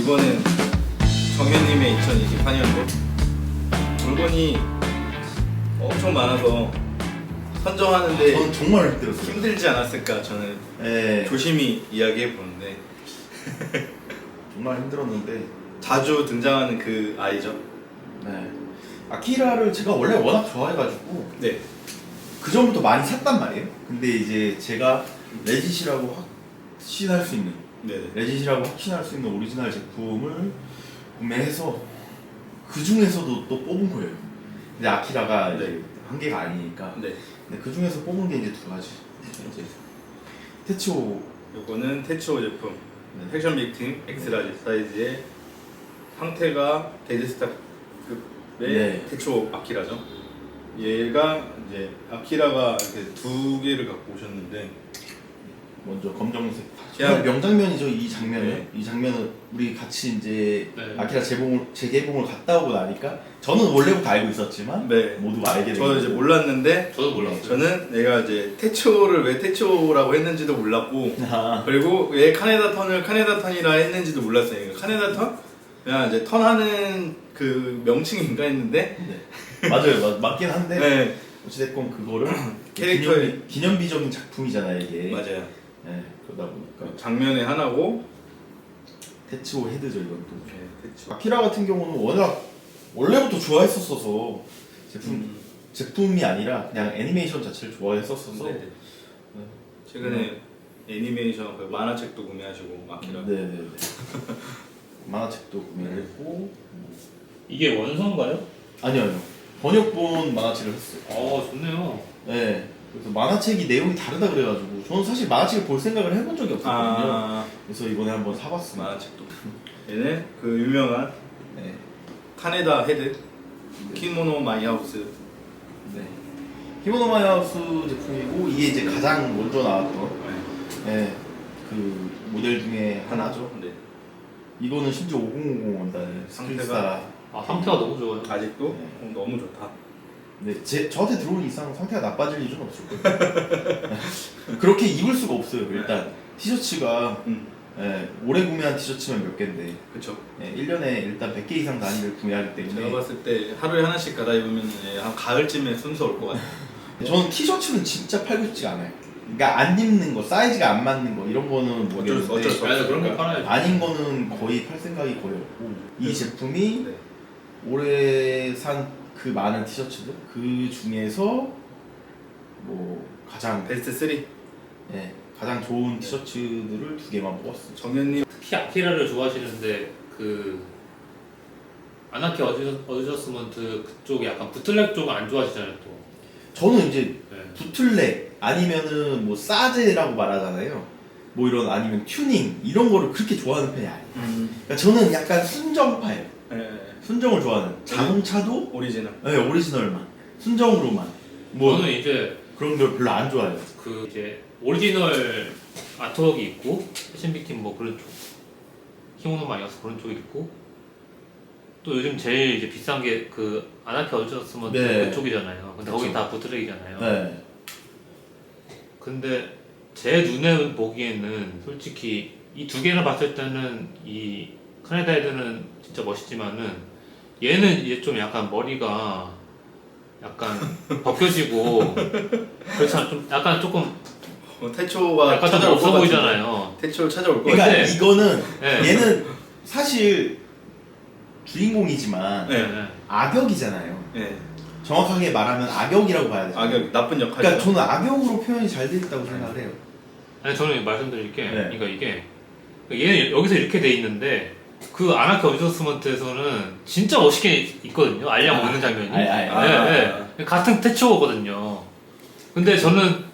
이번엔 정현님의 2024년도 물건이 엄청 많아서 선정하는데 저는 정말 힘들었어요. 힘들지 않았을까 저는 네, 조심히 이야기해 보는데 정말 힘들었는데 자주 등장하는 그 아이죠. 네. 아키라를 제가 원래 워낙 좋아해가지고 네. 그 전부터 많이 샀단 말이에요. 근데 이제 제가 레짓이라고 확신할 수 있는 네네. 레짓이라고 확신할 수 있는 오리지널 제품을 구매해서 그 중에서도 또 뽑은 거예요. 근데 아키라가 이제 네. 한 개가 아니니까. 네. 근데 그 중에서 뽑은 게 이제 두 가지. 이제 테치오 요거는 테치오 제품 네. 팩션 빅팀 엑스라지 사이즈의 상태가 데드스타급의 네. 테치오 아키라죠. 얘가 이제 아키라가 이렇게 두 개를 갖고 오셨는데 먼저 검정색. 그냥- 정말 명장면이죠 이 장면은. 네. 이 장면은 우리 같이 이제 네. 아키라 재봉을 재개봉을 갔다 오고 나니까 저는 원래부터 알고 있었지만 네. 모두 알게 되고. 저는 이제 몰랐는데 저도 몰랐어요. 저는 내가 이제 테치오를 왜 테치오라고 했는지도 몰랐고 아, 그리고 왜 카네다 턴을 카네다 턴이라 했는지도 몰랐어요. 그러니까 카네다 턴? 그냥 이제 턴하는 그 명칭인가 했는데 네. 맞아요, 맞, 맞긴 한데 네 어찌됐건 그거를 캐릭터의- 기념비, 기념비적인 작품이잖아요 이게. 맞아요. 네, 그러다 보니까 장면에 하나고 테치오 헤드죠 이건 또. 네, 테치오. 아키라 같은 경우는 워낙 원래부터 좋아했었어서 제품 음. 제품이 아니라 그냥 애니메이션 자체를 좋아했었어서. 네 네. 최근에 애니메이션 그 만화책도 구매하시고 아키라. 네네네. 만화책도 구매를 네. 했고 이게 원서인가요? 아니요 아니요 번역본 만화책을 했어요. 어 좋네요. 네. 그래서 만화책이 내용이 다르다 그래가지고 저는 사실 만화책을 볼 생각을 해본 적이 없었거든요. 아 그래서 이번에 한번 사봤습니다. 만화책도. 얘는 그 유명한 네. 카네다 헤드 키모노 마이하우스. 네. 히모노 마이 하우스 제품이고 이게 이제 가장 먼저 나왔던 네. 네. 그 모델 중에 하나죠. 네. 이거는 심지어 5050 원단의 상태가- 스크린스타. 아 상태가 너무 좋아요. 아직도 네. 어, 너무 좋다. 네, 제, 저한테 들어온 이상 상태가 나빠질 일은 없을 거예요. 그렇게 입을 수가 없어요. 일단 티셔츠가 음, 예, 올해 구매한 티셔츠면 몇 개인데 그쵸. 예, 1년에 일단 100개 이상 단위를 구매하기 제가 때문에 봤을 때 하루에 하나씩 갈아입으면 한 가을쯤에 순서 올 것 같아요. 저는 티셔츠는 진짜 팔고 싶지가 않아요. 그러니까 안 입는 거, 사이즈가 안 맞는 거 이런 거는 어쩔 수 모르겠는데 어쩔 수 맞아요. 그런 거. 팔아야죠. 아닌 거는 거의 팔 생각이 거의 없고 이 제품이 네. 올해 산 그 많은 티셔츠들 그 중에서 뭐 가장 베스트 3 예, 가장 좋은 티셔츠들을 두 개만 뽑았어요. 정현님 특히 아키라를 좋아하시는데 그 아나키 어드저, 어드저스먼트 그쪽 약간 부틀렉 쪽은 안 좋아하시잖아요 또. 저는 이제 네. 부틀렉 아니면은 뭐 사제라고 말하잖아요. 뭐 이런 아니면 튜닝 이런 거를 그렇게 좋아하는 편이 아니에요. 음. 그러니까 저는 약간 순정파예요. 네. 순정을 좋아하는 자동차도 오리지널. 네, 오리지널만 순정으로만 뭐 저는 이제 그런 걸 별로 안 좋아해요. 그 이제 오리지널 아트웍이 있고 패션비팀 뭐 그런 쪽 히모노 마이어스 그런 쪽이 있고 또 요즘 제일 이제 비싼 게 그 아나키 어드저스먼트 네. 그쪽이잖아요. 근데 거기 그쵸. 다 부트랙이잖아요. 네. 근데 제 눈에 보기에는 솔직히 이 두 개를 봤을 때는 이 카네다 헤드는 진짜 멋있지만은 얘는 이제 좀 약간 머리가 약간 벗겨지고 그렇잖아 좀 약간 조금 어, 태초가 약간 좀 찾아올 없어 것 같은데. 보이잖아요. 태초 찾아올 것 그러니까 같아요. 근데- 이거는 네. 얘는 사실 주인공이지만 네. 네. 악역이잖아요. 네. 정확하게 말하면 악역이라고 봐야 돼요. 악역 나쁜 역할. 그러니까 저는 악역으로 표현이 잘 돼 있다고 생각을 해요. 아니 저는 말씀드릴 게 네. 그러니까 이게 얘는 여기서 이렇게 돼 있는데 그 아나키 어드저스먼트에서는 진짜 멋있게 있거든요. 알약 아, 먹는 장면이. 알, 알, 알. 네, 아. 네. 같은 태초거든요. 근데 저는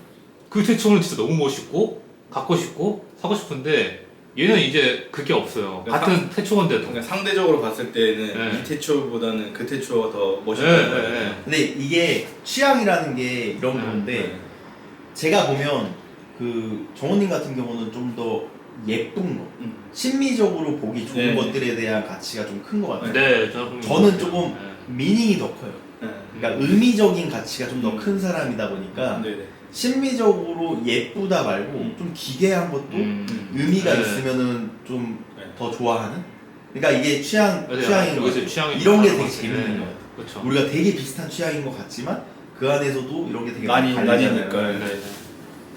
그 태초는 진짜 너무 멋있고 갖고 싶고 사고 싶은데 얘는 이제 그게 없어요. 그러니까 같은 태초건데도. 그러니까 상대적으로 봤을 때는 네. 이 태초보다는 그 태초가 더 네, 멋있다는 네, 거예요. 네. 근데 이게 취향이라는 게 이런 네, 건데 네. 제가 보면 그 정원님 같은 경우는 좀더 예쁜 거, 음. 심미적으로 보기 좋은 네. 것들에 대한 가치가 좀 큰 것 같아요. 네, 저는 저는 조금 네. 미닝이 더 커요. 네. 그러니까 의미적인 가치가 좀더 음. 큰 사람이다 보니까 네네. 심미적으로 예쁘다 말고 음. 좀 기괴한 것도 음. 의미가 네. 있으면은 좀 네. 더 좋아하는 그러니까 이게 취향 맞아요. 취향인 거 여기서 취향이 이런 게 되게. 재밌는 네. 거예요. 그렇죠. 우리가 되게 비슷한 취향인 것 같지만 그 안에서도 이런 게 되게 많이 갈리잖아요. 나뉘니까. 네. 네.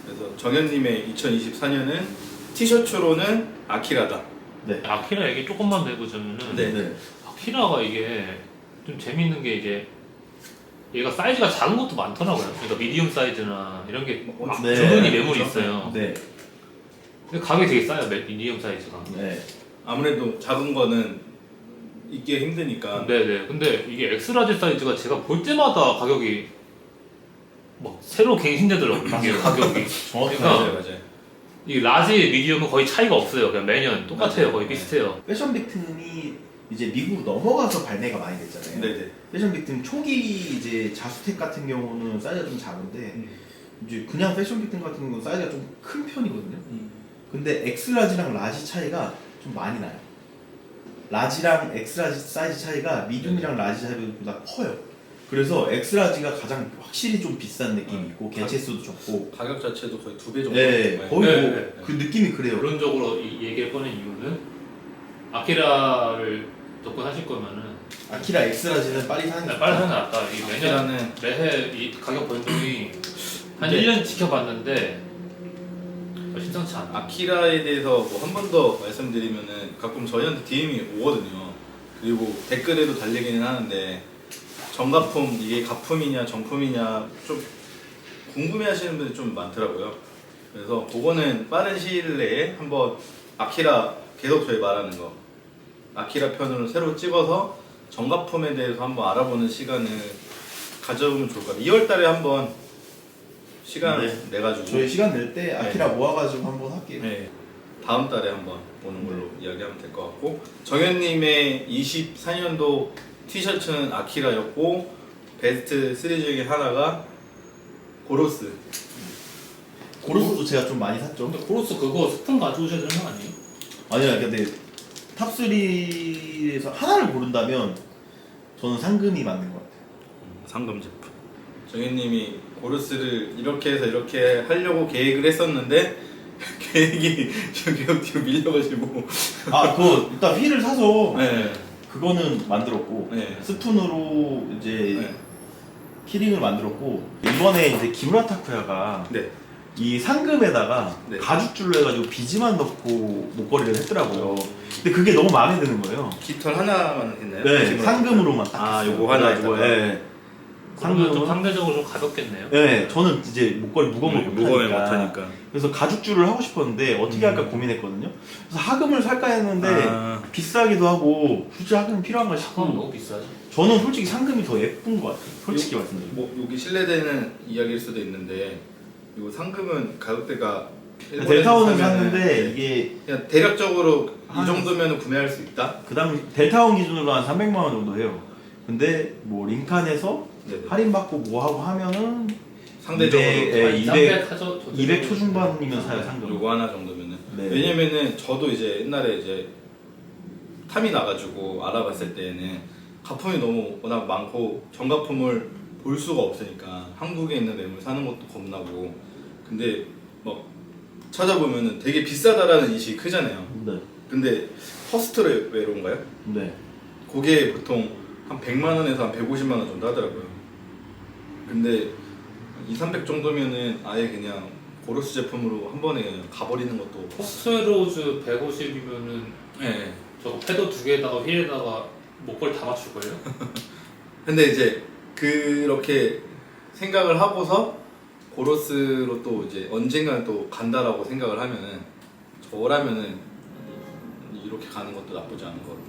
그래서 정현님의 2024년은 티셔츠로는 아키라다. 네. 아키라 얘기 조금만 더 해보자면은 네. 네. 아키라가 이게 좀 재밌는 게 이제 얘가 사이즈가 작은 것도 많더라고요. 그러니까 미디움 사이즈나 이런 게 어, 막 네. 주머니 매물이 그렇죠. 있어요. 네. 근데 가격이 되게 싸요. 매- 미디움 사이즈가. 네. 아무래도 작은 거는 입기 힘드니까. 네네. 근데 이게 엑스라지 사이즈가 제가 볼 때마다 가격이 막 새로 갱신되더라고요. 이게 가격이. 정확히 그러니까 맞아요, 맞아요. 이 라지, 미디움은 거의 차이가 없어요. 그냥 매년 똑같아요. 맞아요. 거의 비슷해요. 패션 빅튼이 이제 미국으로 넘어가서 발매가 많이 됐잖아요. 네네. 패션 빅튼 초기 이제 자수텍 같은 경우는 사이즈가 좀 작은데 이제 그냥 패션 빅튼 같은 경우는 사이즈가 좀 큰 편이거든요. 근데 엑스라지랑 라지 차이가 좀 많이 나요. 라지랑 엑스라지 사이즈 차이가 미디움이랑 라지 사이즈보다 커요. 그래서 엑스라지가 가장 확실히 좀 비싼 느낌이 있고 개체수도 적고 가격 자체도 거의 두 배 정도. 네, 네. 거의 네, 뭐 네, 그 느낌이 그래요. 결론적으로 이 얘기를 꺼낸 이유는 아키라를 접근하실 거면은 아키라 엑스라지는 빨리 사는 게 네, 빨리 사는 게 낫다. 이 매년 아키라는 매해 이 가격 변동이 한 네. 1년 지켜봤는데 심상치 않아. 아키라에 대해서 뭐 한 번 더 말씀드리면은 가끔 저희한테 DM이 오거든요. 그리고 댓글에도 달리기는 하는데 정가품 이게 가품이냐 정품이냐 좀 궁금해하시는 분들이 좀 많더라고요. 그래서 그거는 빠른 시일 내에 한번 아키라 계속 저희 말하는 거 아키라 편으로 새로 찍어서 정가품에 대해서 한번 알아보는 시간을 가져보면 좋을 것 같아요. 2월달에 한번 시간 네. 내 가지고 저희 시간 낼 때 아키라 모아가지고 한번 할게요. 네. 다음 달에 한번 보는 걸로 이야기하면 될 것 같고 정현님의 24년도 티셔츠는 아키라였고 베스트 3 중에 하나가 고로스 고로스도 제가 좀 많이 샀죠. 근데 코로스 그거 스푼 가져오셔야 되는 거 아니에요? 아니야, 근데 탑3에서 하나를 고른다면 저는 상금이 맞는 것 같아요. 상금 제품 정현님이 고로스를 이렇게 해서 이렇게 하려고 계획을 했었는데 계획이 계속 뒤로 밀려가지고 아, 그거 일단 휠을 사서 네. 그거는 만들었고 네. 스푼으로 이제 네. 키링을 만들었고 이번에 이제 기무라 타쿠야가 네. 이 상금에다가 네. 가죽줄로 해가지고 비즈만 넣고 목걸이를 했더라고요. 근데 그게 너무 마음에 드는 거예요. 깃털 하나만 했나요? 네, 지금? 상금으로만 딱. 아, 했어요. 요거 하나 그래가지고, 했다가? 예. 그러면 좀. 상대적으로 좀 가볍겠네요. 네, 저는 이제 목걸이 무거운 걸 음, 무거우면 못하니까. 못하니까 그래서 가죽줄을 하고 싶었는데 어떻게 할까 음. 고민했거든요. 그래서 하금을 살까 했는데 아. 비싸기도 하고 굳이 하금이 필요한가 그건 싶고 너무 비싸죠. 저는 솔직히 상금이 더 예쁜 것 같아요. 솔직히 요- 말씀드리면. 뭐 여기 실례되는 이야기일 수도 있는데 이거 상금은 가격대가 일본에서 델타원을 사면은 샀는데 이게 그냥 대략적으로 한- 이 정도면 구매할 수 있다. 그 당시 델타원 기준으로 한 300만 원 정도 해요. 근데 뭐 링칸에서 네네. 할인받고 뭐 하고 하면은 상대적으로 이백- 예, 한200 200 하죠. 200 초중반이면 사요 상금. 요거 하나 정도면은 네. 왜냐면은 저도 이제 옛날에 이제 탐이 나가지고 알아봤을 때에는 가품이 너무 워낙 많고 정가품을 볼 수가 없으니까 한국에 있는 매물 사는 것도 겁나고 근데 막 찾아보면은 되게 비싸다라는 인식이 크잖아요. 네. 근데 퍼스트 외로인가요? 네. 그게 보통 한 100만 원에서 한 150만 원 정도 하더라고요. 근데 2, 300 정도면은 아예 그냥 고로스 제품으로 한 번에 가버리는 것도 포스트로즈 150이면은 네. 저거 패드 두 개에다가 휠에다가 목걸이 다 맞출 거예요? 근데 이제 그렇게 생각을 하고서 고로스로 또 이제 언젠가는 또 간다라고 생각을 하면은 저라면은 이렇게 가는 것도 나쁘지 않은 하고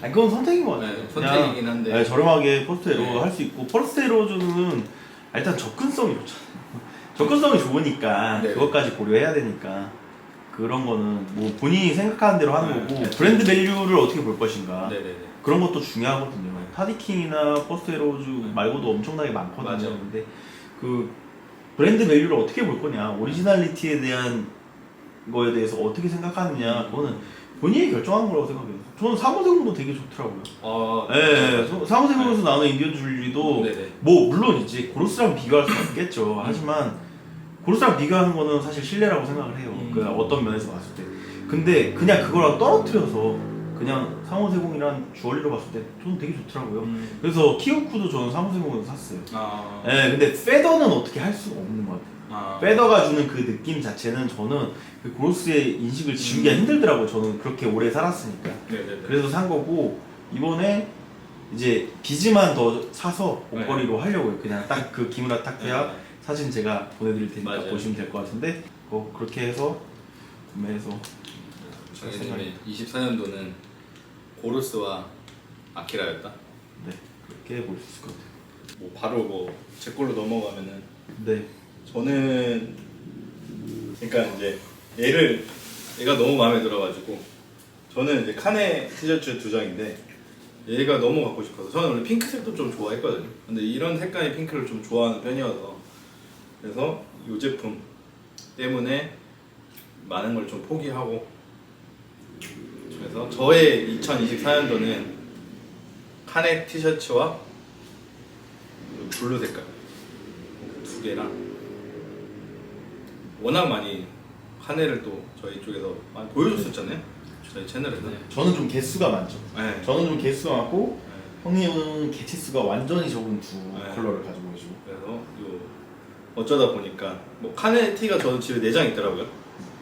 아니 그건 선택인 것 같아요. 네, 그냥 선택이긴 한데 네, 저렴하게 포스트에로 네. 할수 있고 포스트에로즈는 일단 접근성이 좋잖아요. 접근성이 좋으니까 네. 그것까지 고려해야 되니까 그런 거는 뭐 본인이 생각하는 대로 하는 네. 거고 브랜드 밸류를 어떻게 볼 것인가 네 네 네 그런 것도 중요하거든요. 타디킹이나 포스트에로즈 말고도 엄청나게 많거든요. 맞아요. 근데 그 브랜드 밸류를 어떻게 볼 거냐, 오리지널리티에 대한 거에 대해서 어떻게 생각하느냐, 그거는 본인이 결정하는 거라고 생각해요. 저는 사무세공도 되게 좋더라고요. 아 예, 네, 사무세공에서 나오는 인디언 줄리도 네네 뭐 물론 이제 고로스랑 비교할 수 없겠죠. 하지만 고로스랑 비교하는 거는 사실 신뢰라고 생각을 해요. 음. 그 어떤 면에서 봤을 때. 근데 그냥 그거랑 떨어뜨려서 그냥 상호세공이란 주얼리로 봤을 때 저는 되게 좋더라고요. 음. 그래서 키우쿠도 저는 상호세공에서 샀어요. 아. 네, 근데 페더는 어떻게 할 수가 없는 것 같아요. 아. 페더가 주는 그 느낌 자체는 저는 그 고로스의 인식을 지우기가 음. 힘들더라고요. 저는 그렇게 오래 살았으니까. 네네네. 그래서 산 거고 이번에 이제 비즈만 더 사서 네. 목걸이로 하려고요. 그냥 딱 그 기무라 타케야 네. 사진 제가 보내드릴 테니까 맞아요. 보시면 될 것 같은데 뭐 그렇게 해서 구매해서 정혜님의 24년도는 고르스와 아키라였다. 네 그렇게 볼 수 있을 것 같아요. 뭐 바로 뭐 제 걸로 넘어가면은 네. 저는 그러니까 이제 얘를 얘가 너무 마음에 들어가지고 저는 이제 카네 티셔츠 두 장인데 얘가 너무 갖고 싶어서 저는 원래 핑크색도 좀 좋아했거든요. 근데 이런 색깔의 핑크를 좀 좋아하는 편이어서 그래서 이 제품 때문에 많은 걸 좀 포기하고 그래서 저의 2024년도는 카네 티셔츠와 블루 색깔 두 개랑 워낙 많이 카네를 또 저희 쪽에서 많이 보여줬었잖아요 저희 채널에서 네. 저는 좀 개수가 많죠. 네. 저는 좀 개수가 많고 네. 형님은 개체수가 완전히 적은 두 네. 컬러를 가지고 계시고 그래서 요 어쩌다 보니까 뭐 카네 티가 저도 집에 네 장 있더라고요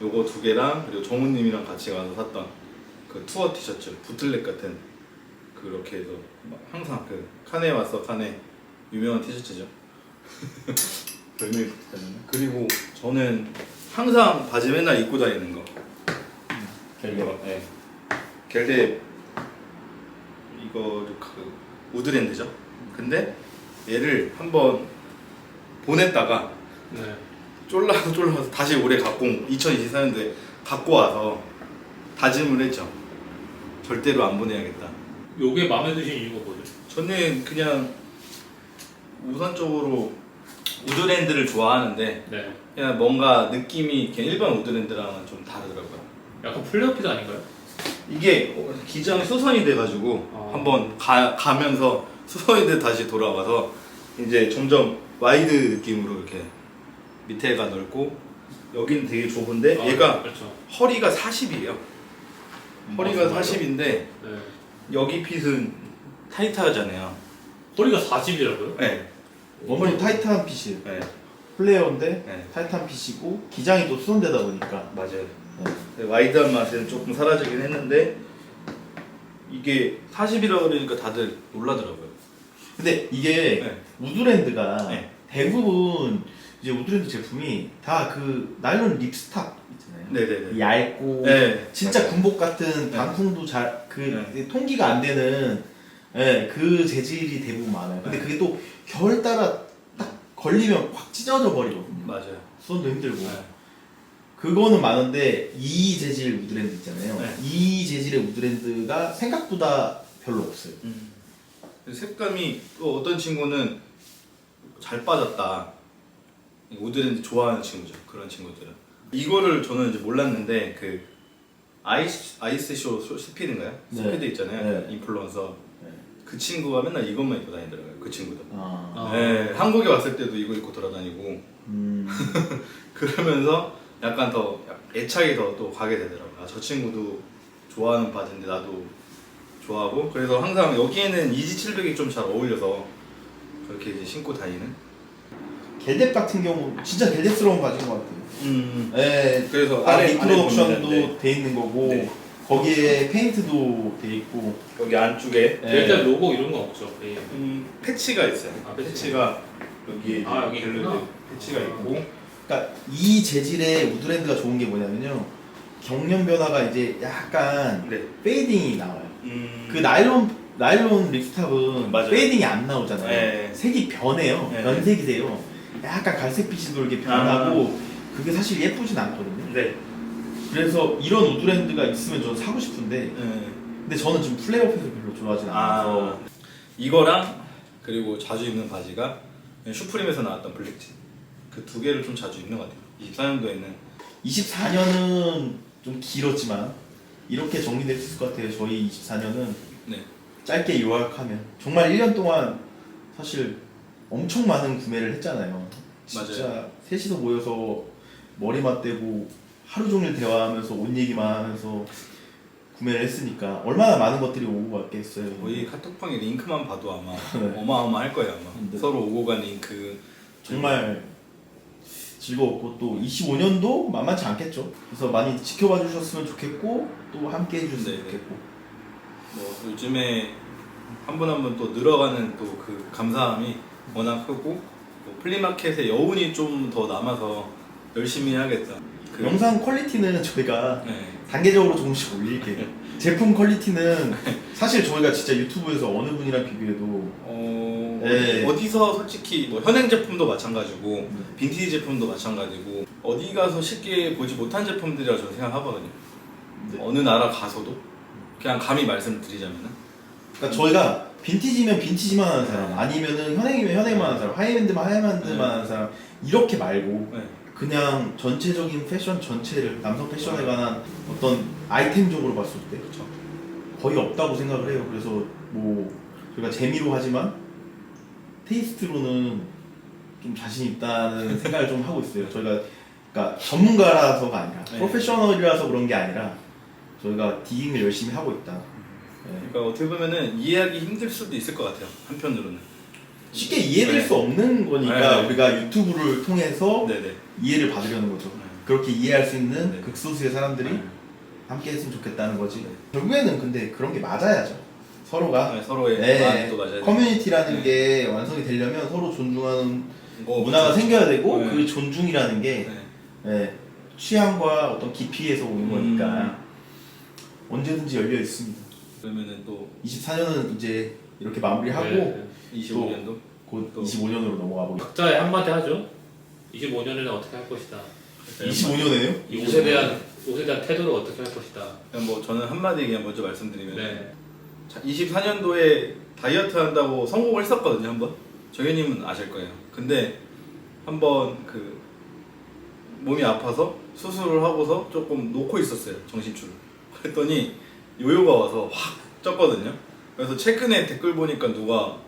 요거 두 개랑 그리고 정우님이랑 같이 가서 샀던 그 투어 티셔츠 부틀렉 같은 그렇게 해서 막 항상 그 카네 왔어 카네 유명한 티셔츠죠 별명이 붙었다는 그리고 저는 항상 바지 맨날 입고 다니는 거 갤레 네. 겔데 이거 그 우드랜드죠. 근데 얘를 한번 보냈다가 네. 쫄라서 쫄라서 다시 올해 갖고 2024년도에 갖고 와서 다짐을 했죠. 절대로 안 보내야겠다. 요게 마음에 드신 이유가 뭐죠? 저는 그냥 우선적으로 우드랜드를 좋아하는데 네. 그냥 뭔가 느낌이 그냥 일반 우드랜드랑은 좀 다르더라고요. 약간 플레어핏 아닌가요? 이게 기장이 수선이 돼가지고 아. 한번 가, 가면서 수선이 돼 다시 돌아와서 이제 점점 와이드 느낌으로 이렇게 밑에가 넓고 여기는 되게 좁은데 아, 얘가 그렇죠. 허리가 40이에요. 허리가 정말요? 40인데 네. 여기 핏은 타이트하잖아요. 허리가 40이라고요? 네. 엄청 타이트한 핏이에요. 네. 플레어인데 네. 타이트한 핏이고 기장이 또 수선되다 보니까 맞아요. 네. 네, 와이드한 맛은 조금 사라지긴 했는데 이게 40이라고 그러니까 다들 놀라더라고요. 근데 이게 네. 우드랜드가 네. 대부분 이제 우드랜드 제품이 다 그 나일론 립스탑 있잖아요. 네네네. 얇고 네. 진짜. 군복 같은 네. 방풍도 잘그 네. 통기가 안 되는 예, 그 재질이 대부분 많아요. 근데 네. 그게 또 겨울 따라 딱 걸리면 확 찢어져 버리거든요. 맞아요. 수선도 힘들고. 네. 그거는 많은데 이 재질 우드랜드 있잖아요. 네. 이 재질의 우드랜드가 생각보다 별로 없어요. 음. 색감이 또 어떤 친구는 잘 빠졌다. 우드랜드 좋아하는 친구죠. 그런 친구들은. 이거를 저는 이제 몰랐는데 그 아이스 아이스쇼 소- 스피드인가요? 네. 스피드 있잖아요. 네. 인플루언서. 네. 그 친구가 맨날 이것만 입고 다니더라고요. 그 친구도. 아, 아. 네, 한국에 왔을 때도 이거 입고 돌아다니고 음, 그러면서 약간 더 애착이 더 또 가게 되더라고요. 아, 저 친구도 좋아하는 바지인데 나도 좋아하고 그래서 항상 여기에는 이지 700이 좀 잘 어울려서 그렇게 이제 신고 다니는. 겔뎁 같은 경우 진짜 겔뎁스러운 바지인 것 같아요. 음. 네, 그래서 딱 아래 리프로덕션도 아래 보면, 돼 있는 거고 네. 거기에 페인트도 돼 있고 네. 여기 안쪽에 네. 일단 로고 이런 건 없죠. 예. 음, 패치가 있어요. 아, 패치. 패치가 여기에 아, 여기 있구나. 패치가 있고 그러니까 이 재질의 우드랜드가 좋은 게 뭐냐면요 경련 변화가 이제 약간 네. 페이딩이 나와요. 음. 그 나일론 나일론 립스탑은 맞아요. 페이딩이 안 나오잖아요. 네. 색이 변해요. 네. 연색이 돼요. 약간 갈색빛이 돌게 변하고 그게 사실 예쁘진 않거든요. 네. 그래서 이런 우드랜드가 있으면 저는 사고 싶은데. 네. 근데 저는 좀 플레이오프에서 별로 좋아하진 않아서. 아 이거랑 그리고 자주 입는 바지가 슈프림에서 나왔던 블랙진. 그두 개를 좀 자주 입는 것 같아요. 24년도에는. 24년은 좀 길었지만 이렇게 정리될 것 같아요. 저희 24년은 네. 짧게 요약하면. 정말 1년 동안 사실 엄청 많은 구매를 했잖아요. 진짜 셋이서 모여서 머리 맞대고 하루 종일 대화하면서 옷 얘기만 하면서 구매를 했으니까 얼마나 많은 것들이 오고 갔겠어요. 거의 카톡방에 링크만 봐도 아마 네. 어마어마할 거예요 아마 네. 서로 오고 간 링크 정말 즐거웠고 또 25년도 만만치 않겠죠. 그래서 많이 지켜봐 주셨으면 좋겠고 또 함께 해주셨으면 네, 네. 좋겠고. 뭐 요즘에 한 분 한 분 또 늘어가는 또 그 감사함이 워낙 크고 또 플리마켓의 여운이 좀 더 남아서 열심히 해야겠다 그, 영상 퀄리티는 저희가 네. 단계적으로 조금씩 올릴게요. 제품 퀄리티는 사실 저희가 진짜 유튜브에서 어느 분이랑 비교해도 어, 네. 어디서 솔직히 뭐 현행 제품도 마찬가지고 빈티지 제품도 마찬가지고 어디 가서 쉽게 보지 못한 제품들이라 저는 생각하거든요. 네. 어느 나라 가서도 그냥 감히 말씀드리자면은 그러니까 저희가 빈티지면 빈티지만 하는 사람 아니면은 현행이면 현행만 하는 사람 하이엔드면 하이엔드만 네. 하는 사람 이렇게 말고 네. 그냥 전체적인 패션 전체를 남성 패션에 관한 어떤 아이템적으로 봤을 때 그렇죠. 거의 없다고 생각을 해요. 그래서 뭐 저희가 재미로 하지만 테이스트로는 좀 자신 있다는 생각을 좀 하고 있어요. 저희가 그러니까 전문가라서가 아니라 네. 프로페셔널이라서 그런 게 아니라 저희가 디깅을 열심히 하고 있다. 네. 그러니까 어떻게 보면은 이해하기 힘들 수도 있을 것 같아요. 한편으로는. 쉽게 이해될 네. 수 없는 거니까 네. 우리가 유튜브를 통해서 네네. 이해를 받으려는 거죠. 네. 그렇게 이해할 수 있는 네. 극소수의 사람들이 네. 함께 했으면 좋겠다는 거지. 결국에는 근데 그런 게 맞아야죠. 서로가 네, 서로의 네, 마음도 맞아야 커뮤니티라는 네. 게 완성이 되려면 서로 존중하는 어, 문화가 그렇죠. 생겨야 되고 네. 그 존중이라는 게 네. 네, 취향과 어떤 깊이에서 오는 음. 거니까 언제든지 열려 있습니다. 그러면은 또 24년은 이제 이렇게 마무리하고 네. 25년도 곧 또. 25년으로 넘어가 보겠습니다. 각자의 한마디 하죠. 25년에는 어떻게 할 것이다. 25년에요? 이 옷에 대한 옷에 대한 태도를 어떻게 할 것이다. 그냥 뭐 저는 한마디 그냥 먼저 말씀드리면 네. 자, 24년도에 다이어트 한다고 성공을 했었거든요 한번 정현님은 아실 거예요 근데 한번 그 몸이 아파서 수술을 하고서 조금 놓고 있었어요 정신줄을 그랬더니 요요가 와서 확 쪘거든요 그래서 최근에 댓글 보니까 누가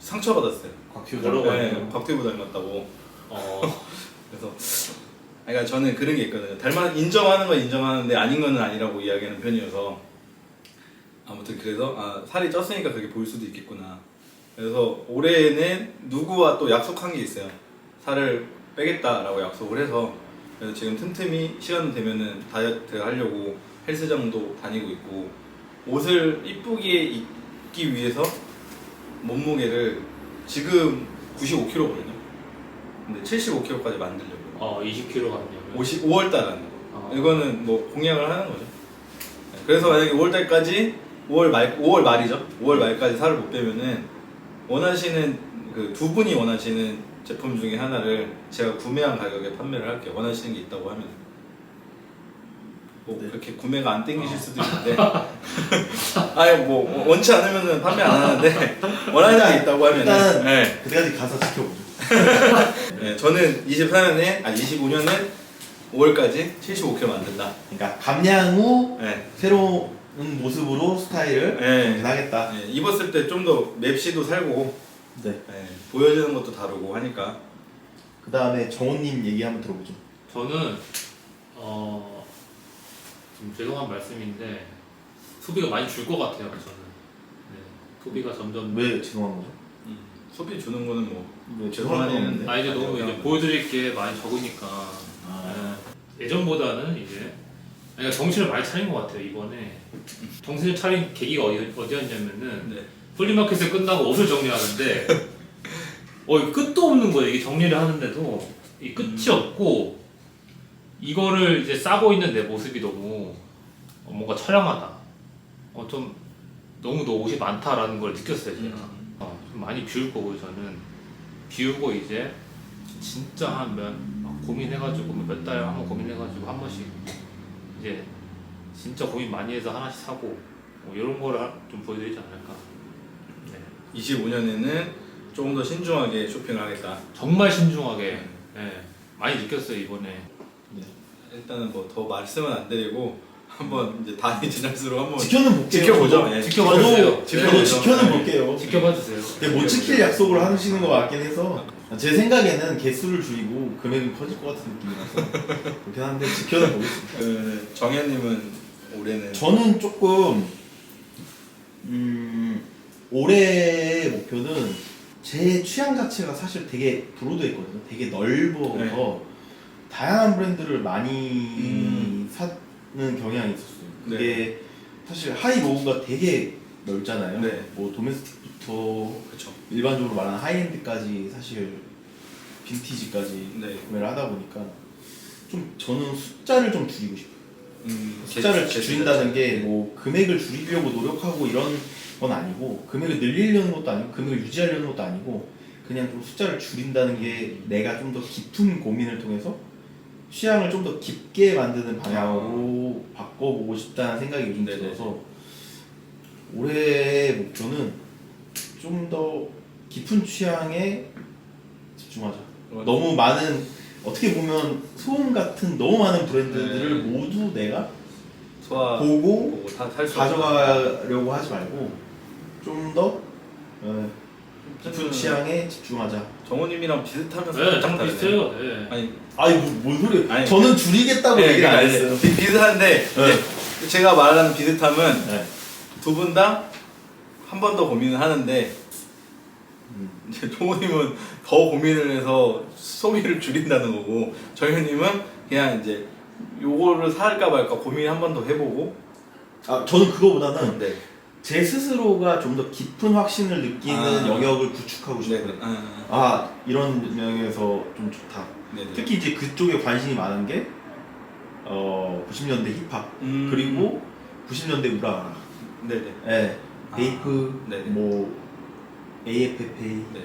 상처받았어요 곽튜브 뭐라고 네, 하네요? 곽튜브 닮았다고 어, 그래서 아니, 그러니까 저는 그런 게 있거든요. 닮아 인정하는 건 인정하는데 아닌 건 아니라고 이야기하는 편이어서 아무튼 그래서 아, 살이 쪘으니까 그게 보일 수도 있겠구나. 그래서 올해는 누구와 또 약속한 게 있어요. 살을 빼겠다라고 약속을 해서 그래서 지금 틈틈이 시간 되면은 다이어트 하려고 헬스장도 다니고 있고 옷을 이쁘게 입기 위해서 몸무게를 지금 95kg거든요. 근데 75kg까지 만들려고. 어 20kg 같네요. 50, 5월 달 거. 어. 이거는 뭐 공약을 하는 거죠. 네, 그래서 만약에 5월 달까지 5월 말 5월 말이죠. 5월 말까지 살을 못 빼면은 원하시는 그 두 분이 원하시는 제품 중에 하나를 제가 구매한 가격에 판매를 할게요. 원하시는 게 있다고 하면. 뭐 네. 그렇게 구매가 안 땡기실 수도 있는데 아니 뭐 원치 않으면은 판매 안 하는데 원하는 게 있다고 하면은 일단 네. 그때까지 가서 지켜보죠. 네, 저는 24년에 아 25년에 5월까지 75kg 만든다. 그러니까 감량 후 네. 새로운 모습으로 스타일을 네. 정진하겠다. 네, 입었을 때 좀 더 맵시도 살고 네. 네, 보여지는 것도 다르고 하니까 그 다음에 정호님 얘기 한번 들어보죠. 저는 어, 좀 죄송한 말씀인데 소비가 많이 줄 것 같아요. 저는 네, 소비가 점점 왜 죄송한 거죠? 음, 소비 주는 거는 뭐 왜 죄송한 건 일인데. 아 이제 너무 이제 보여드릴 게 많이 적으니까 아. 네, 예전보다는 이제 그러니까 정신을 많이 차린 것 같아요 이번에 정신을 차린 계기가 어디, 어디였냐면은 네. 플리마켓을 끝나고 옷을 정리하는데 어 이거 끝도 없는 거예요 이게 정리를 하는데도 이 끝이 없고 이거를 이제 싸고 있는 내 모습이 너무 어, 뭔가 처량하다 어 좀 너무 너 옷이 많다라는 걸 느꼈어요 제가 음. 어, 좀 많이 비울 거고 저는 비우고 이제 진짜 한몇 고민해가지고 뭐몇달 한번 고민해가지고 한 번씩 이제 진짜 고민 많이 해서 하나씩 사고 뭐 이런 거를 하- 좀 보여드리지 않을까. 네. 25년에는 조금 더 신중하게 쇼핑을 하겠다. 정말 신중하게 네. 많이 느꼈어요 이번에. 일단은 뭐 더 말씀은 안 드리고 한번 이제 단위 지날수록 한번 지켜는 볼게요. 지켜보죠. 저도- 예. 지켜봐 저도, 주세요. 저도 지켜보죠. 지켜는 네. 볼게요. 지켜봐 주세요. 근데 못 지킬 약속을 하시는 것 같긴 해서 제 생각에는 개수를 줄이고 금액이 커질 것 같은 느낌이라서 그렇긴 한데 지켜는 보겠습니다. 그 정현님은 올해는 저는 조금 음, 올해 목표는 제 취향 자체가 사실 되게 브로드했거든요. 되게 넓어서 네. 다양한 브랜드를 많이 음. 사는 경향이 있었어요. 그게 사실 하이로우가 되게 넓잖아요. 네. 뭐 도메스틱부터 그렇죠. 일반적으로 말하는 하이엔드까지 사실 빈티지까지 네. 구매를 하다 보니까 좀 저는 숫자를 좀 줄이고 싶어요. 음, 숫자를 제- 제 줄인다는. 게 뭐 금액을 줄이려고 노력하고 이런 건 아니고 금액을 늘리려는 것도 아니고 금액을 유지하려는 것도 아니고 그냥 좀 숫자를 줄인다는 게 내가 좀 더 깊은 고민을 통해서 취향을 좀 더 깊게 만드는 방향으로 바꿔보고 싶다는 생각이 요즘 네네. 들어서 올해 목표는 좀 더 깊은 취향에 집중하자. 너무 많은 어떻게 보면 소음 같은 너무 많은 브랜드들을 네. 모두 내가 소화 보고 보고 다살수 가져가려고 하지 말고 좀더 어, 깊은 음. 취향에 집중하자. 정우님이랑 비슷하면서 네, 살짝 좀 다르네요. 비슷해요. 네. 아니 아니 뭐, 뭔 소리? 아니. 저는 줄이겠다고 네, 얘기를 안 그러니까 했어요. 비- 비슷한데 네. 이제 제가 말하는 비슷함은 네. 두 분 다 한 번 더 고민을 하는데 음. 이제 종호님은 더 고민을 해서 소비를 줄인다는 거고 정현님은 그냥 이제 요거를 살까 말까 고민 한 번 더 해보고 아 저는 그거보다는 네. 제 스스로가 좀 더 깊은 확신을 느끼는 아. 영역을 구축하고 네. 싶어요. 네네. 아, 이런 영역에서 좀 좋다. 네네. 특히 이제 그쪽에 관심이 많은 게 어, 90년대 힙합 음. 그리고 90년대 우라라. 네네. 예. 아. 베이프 네네. 뭐 AFFA 네.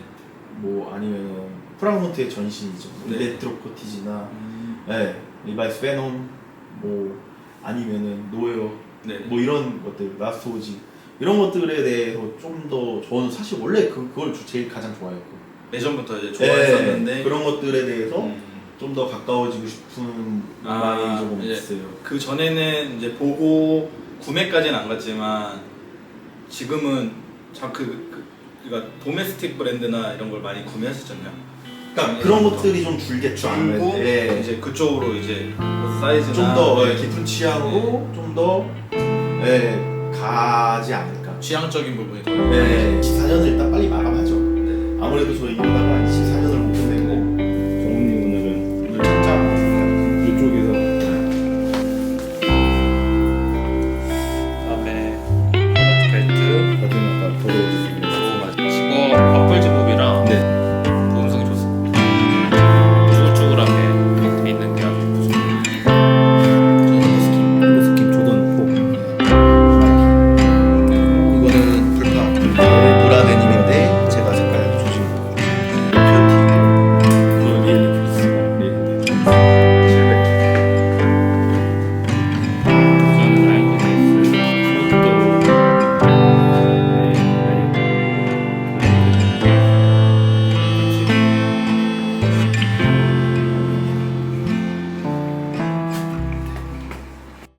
뭐 아니면 프랑몬트의 전신이죠. 네. 뭐, 레트로코티지나 음. 예. 리바이스 페놈 뭐 아니면은 노웨어 네. 뭐 이런 것들 라스오지. 이런 것들에 대해서 좀 더 저는 사실 원래 그, 그걸 주- 제일 가장 좋아했고 예전부터 이제 좋아했었는데 예, 그런 것들에 대해서 음. 좀 더 가까워지고 싶은 아, 마음이 조금 예. 있어요. 그 전에는 이제 보고 구매까지는 안 갔지만 지금은 자그 그, 그러니까 도메스틱 브랜드나 이런 걸 많이 구매하시잖아요. 그러니까 네, 그런 좀 더. 것들이 좀 줄겠죠. 줄고 아무래도. 예. 이제 그쪽으로 이제 뭐 사이즈나 좀더 네, 깊은 취향으로 좀 더 예, 가지 않을까. 취향적인 부분이 더 예, 24년을 일단 빨리 마감하죠. 네. 아무래도 저희 이러다가 24년을